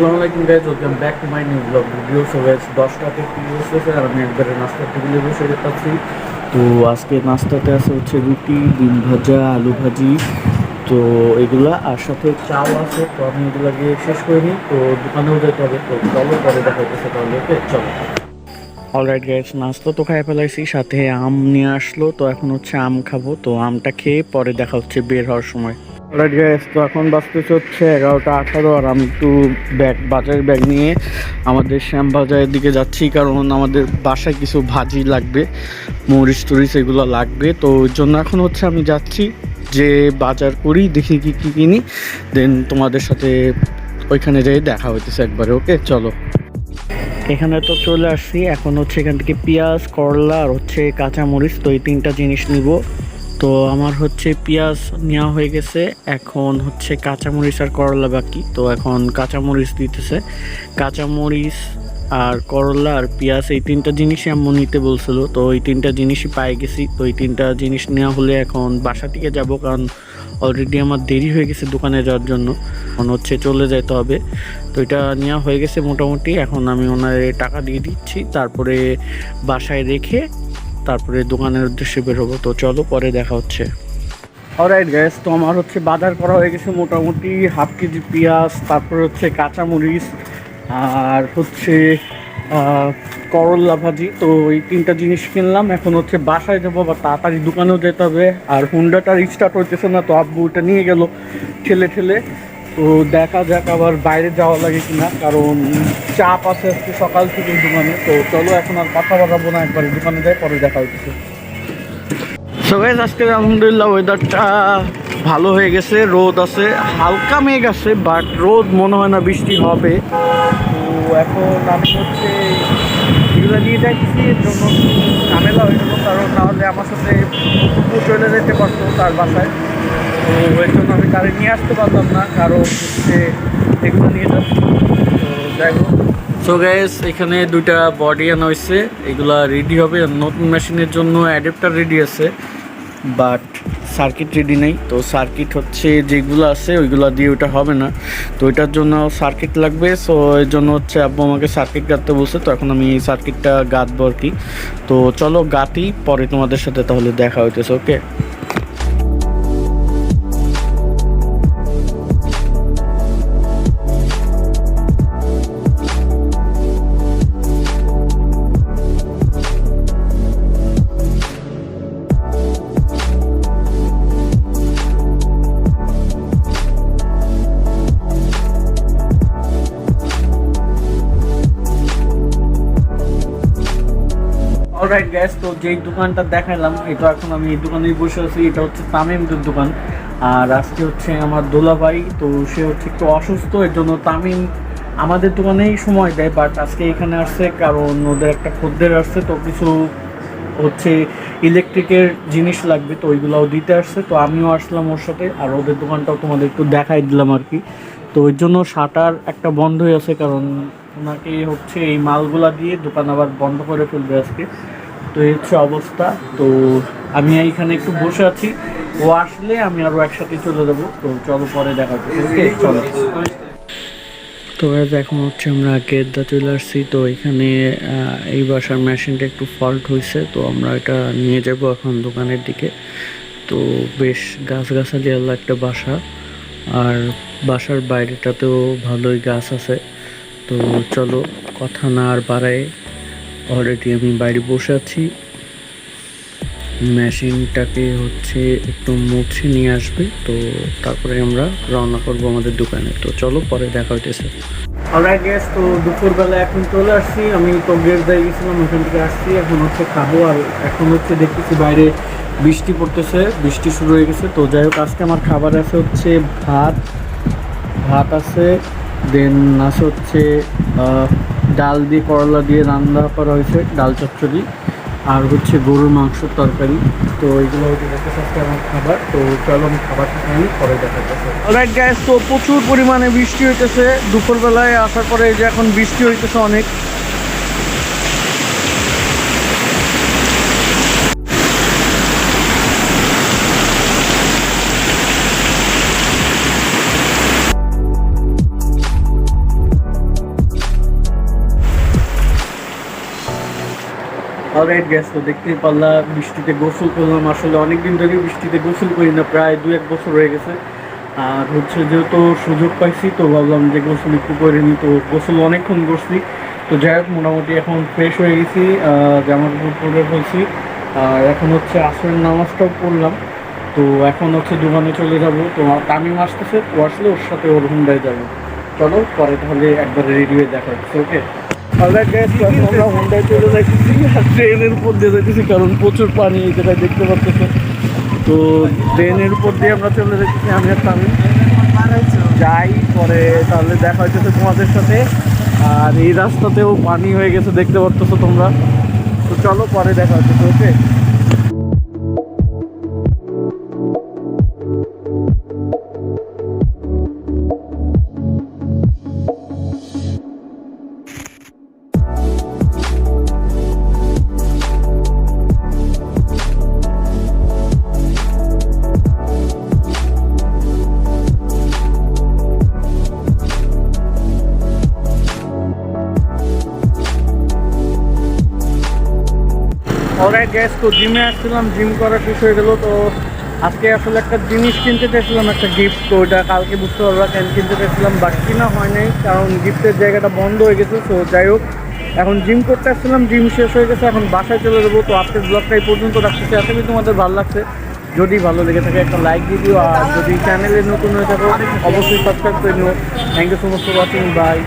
Guys welcome back to my new blog video so guys আর আমি একবারে নাস্তার টেবিলে বসে যেতেছি তো আজকে নাস্তাতে আছে হচ্ছে রুটি ডিম ভাজা, আলু ভাজি। তো এগুলা আর সাথে চাও আছে, তো আমি এগুলা গিয়ে শেষ করে নিই। তো দোকানেও যেতে হবে, তো চলো পরে দেখা হচ্ছে তাহলে চলো। অলরাইট গাইস নাস্তা তো খাই ফেলাইছি, সাথে আম নিয়ে আসলো। তো এখন হচ্ছে আম খাব, তো আমটা খেয়ে পরে দেখা হচ্ছে বের হওয়ার সময়। অলরাইট গাইস তো এখন বাজতেছে হচ্ছে এগারোটা আঠারো আর আমি একটু ব্যাগ, বাজারের ব্যাগ নিয়ে আমাদের শ্যাম বাজারের দিকে যাচ্ছি, কারণ আমাদের বাসায় কিছু ভাজি লাগবে, মরিচ টরিচ এগুলো লাগবে। তো ওই জন্য এখন হচ্ছে আমি যাচ্ছি, যে বাজার করি, দেখি কি কি কিনি দেন তোমাদের সাথে ওইখানে যেয়ে দেখা হইতেছে একবারে ওকে চলো। এখানে তো চলে আসছি, এখন হচ্ছে এখান থেকে পেঁয়াজ, করলা আর হচ্ছে কাঁচামরিচ, তো এই তিনটা জিনিস নিব। তো আমার হচ্ছে পেঁয়াজ নেওয়া হয়ে গেছে। এখন হচ্ছে কাঁচামরিচ আর করলা বাকি। তো এখন কাঁচামরিচ দিতেছে। কাঁচামরিচ আর করলা আর পেঁয়াজ, এই তিনটা জিনিসই আম্মু নিতে বলছিল। তো এই তিনটা জিনিসই পাই গেছি। তো এই তিনটা জিনিস নেওয়া হলে এখন বাসা থেকে যাব কারণ অলরেডি আমার দেরি হয়ে গেছে দোকানে যাওয়ার জন্য। এখন হচ্ছে চলে যেতে হবে। তো এটা নেওয়া হয়ে গেছে মোটামুটি। এখন আমি ওনার টাকা দিয়ে দিচ্ছি। তারপরে বাসায় রেখে তারপরে দোকানের উদ্দেশ্যে বেরোবো তো চলো, পরে দেখা হচ্ছে। অলরাইট গ্যাস তো আমার হচ্ছে বাজার করা হয়ে গেছে মোটামুটি হাফ কেজি পেঁয়াজ, তারপরে হচ্ছে কাঁচামরিচ, আর হচ্ছে করল্লা ভাজি। তো এই তিনটা জিনিস কিনলাম, এখন হচ্ছে বাসায় যাব বা তাড়াতাড়ি দোকানেও যেতে হবে। আর হুন্ডাটা স্টার্ট হইতেছে না, তো আব্বু ওটা নিয়ে গেল ঠেলে ঠেলে। তো দেখা যাক আবার বাইরে যাওয়া লাগে কিনা কারণ চাপ আছে আজকে সকাল থেকে দোকানে তো চলো এখন আর কথা বাড়াবো না একবার দোকানে যাই পরে দেখা হচ্ছে। সবাই আজকে আলহামদুলিল্লাহ ওয়েদারটা ভালো হয়ে গেছে রোদ আছে হালকা মেঘ আছে বাট রোদ মনে হয় না বৃষ্টি হবে। তো এখন আমি হচ্ছে এগুলো নিয়ে যাচ্ছি এর জন্য ঝামেলা হয়ে গেলো কারণ নাহলে আমার সাথে চলে যেতে পারতো তার বাসায়। তো এর জন্য আমি গাড়ি নিয়ে আসতে পারলাম না, কারণ হচ্ছে এগুলো নিয়ে যাচ্ছি তো যাই হোক। সো গ্যাস এখানে দুইটা বডি আনা হয়েছে এগুলা রেডি হবে নতুন মেশিনের জন্য অ্যাডাপ্টার রেডি আছে বাট সার্কিট রেডি নেই। তো সার্কিট হচ্ছে যেগুলো আছে, ওইগুলো দিয়ে ওটা হবে না। তো ওইটার জন্য সার্কিট লাগবে সো এর জন্য হচ্ছে আব্বু আমাকে সার্কিট গাঁথতে বলছে, তো এখন আমি সার্কিটটা গাঁথবো আর কি। তো চলো গাঁথি, পরে তোমাদের সাথে তাহলে দেখা হইতেছে ওকে অলরাইট গ্যাস তো যেই দোকানটা দেখালাম, এটা এখন আমি এই দোকানেই বসে আছি, এটা হচ্ছে তামিমদের দোকান। আর আজকে হচ্ছে আমার দোলাভাই, তো সে হচ্ছে একটু অসুস্থ, এর জন্য তামিম আমাদের দোকানেই সময় দেয় বাট আজকে এখানে আসছে কারণ ওদের একটা খদ্দের আসছে, তো কিছু হচ্ছে ইলেকট্রিকের জিনিস লাগবে, তো ওইগুলোও দিতে আসছে। তো আমিও আসলাম ওর সাথে, আর ওদের দোকানটাও তোমাদের একটু দেখাই দিলাম আর কি। তো ওই জন্য শাটার একটা বন্ধ হয়ে আছে, কারণ ওনাকে হচ্ছে এই মালগুলা দিয়ে দোকান আবার বন্ধ করে ফেলবে আজকে। তো এই হচ্ছে অবস্থা। তো আমি এইখানে একটু বসে আছি। ও আসলে আমি আরও একসাথে চলে যাব। তো চলো পরে দেখা ওকে, চলো। তো এখন হচ্ছে আমরা গেদ্দা চলে আসছি। তো এখানে এই বাসার মেশিনটা একটু ফল্ট হয়েছে তো আমরা এটা নিয়ে যাব এখন দোকানের দিকে। তো বেশ গাছগাছালি আল্লাহ একটা বাসা। আর বাসার বাইরেটাতেও ভালোই গাছ আছে। তো চলো, কথা না আর বাড়ায় অলরেডি আমি বাইরে বসে আছি। মেশিনটাকে হচ্ছে একটু মুছে নিয়ে আসবে, তো তারপরে আমরা রওনা করব আমাদের দোকানে। তো চলো, পরে দেখা হইতেছে। অলরাইট গ্যাস তো দুপুরবেলা এখন চলে আসছি। আমি তো গেট দিয়ে গেছিলাম, ওখান থেকে আসছি। এখন হচ্ছে খাব আর এখন হচ্ছে দেখতেছি বাইরে বৃষ্টি পড়তেছে, বৃষ্টি শুরু হয়ে গেছে। তো যাই হোক, আজকে আমার খাবার আছে হচ্ছে ভাত। ভাত আছে, দেন আছে হচ্ছে ডাল দিয়ে করলা দিয়ে রান্না করা হয়েছে, ডাল চচ্চড়ি, আর হচ্ছে গরুর মাংসের তরকারি। তো এইগুলো হচ্ছে আমার খাবার। তো চলো আমি খাবারটা খাই, পরে দেখা যাচ্ছে গ্যাস তো প্রচুর পরিমাণে বৃষ্টি হইতেছে। দুপুরবেলায় আসার পরে যে এখন বৃষ্টি হইতেছে অনেক। অলরাইট গ্যাস তো দেখতেই পারলা বৃষ্টিতে গোসল করলাম। আসলে অনেকদিন ধরে বৃষ্টিতে গোসল করি না, প্রায় দু এক বছর হয়ে গেছে। আর হচ্ছে যেহেতু সুযোগ পাইছি, তো ভাবলাম যে গোসল একটু করে নিই। তো গোসল অনেকক্ষণ করছি। তো যাই হোক, মোটামুটি এখন ফ্রেশ হয়ে গেছি জামা কাপড় পরে ফেলছি আর এখন হচ্ছে আসরের নামাজটাও পড়লাম। তো এখন হচ্ছে দোকানে চলে যাব। তো তামিম আসতেছে, তো আসলে ওর সাথে ওর হুন্ডায় যাব। চলো, পরে তাহলে একবার রেডি হয়ে দেখা হচ্ছে ওকে আমরা হোন্ডায় চলে যাইতেছি আর ট্রেনের উপর দিয়ে যাইতেছি কারণ প্রচুর পানি এই জায়গায় দেখতে পাচ্ছি তো ট্রেনের উপর দিয়ে আমরা চলে যাইতেছি আমি আর তামিম। যাই পরে তাহলে দেখা হইতেছে তোমাদের সাথে। আর এই রাস্তাতেও পানি হয়ে গেছে দেখতে পাচ্ছ তোমরা। তো চলো পরে দেখা হচ্ছে ওকে? অলরাইট গ্যাস তো জিমে আসছিলাম জিম করা শেষ হয়ে গেল তো আজকে আসলে একটা জিনিস কিনতে চাইছিলাম, একটা গিফট তো ওটা কালকে বুঝতে পারবা কেন কিনতে চাইছিলাম বাট কিনা হয় নাই, কারণ গিফটের জায়গাটা বন্ধ হয়ে গেছে, তো যাই হোক, এখন জিম করতে আসছিলাম জিম শেষ হয়ে গেছে, এখন বাসায় চলে যাব, তো আজকের ব্লগটা এই পর্যন্ত রাখতেছি আশা করি তোমাদের ভালো লাগছে। যদি ভালো লেগে থাকে একটা লাইক দিয়ে দিও, আর যদি চ্যানেলে নতুন হয়ে থাকো, অবশ্যই সাবস্ক্রাইব করে নিও। Thank you so much for watching bye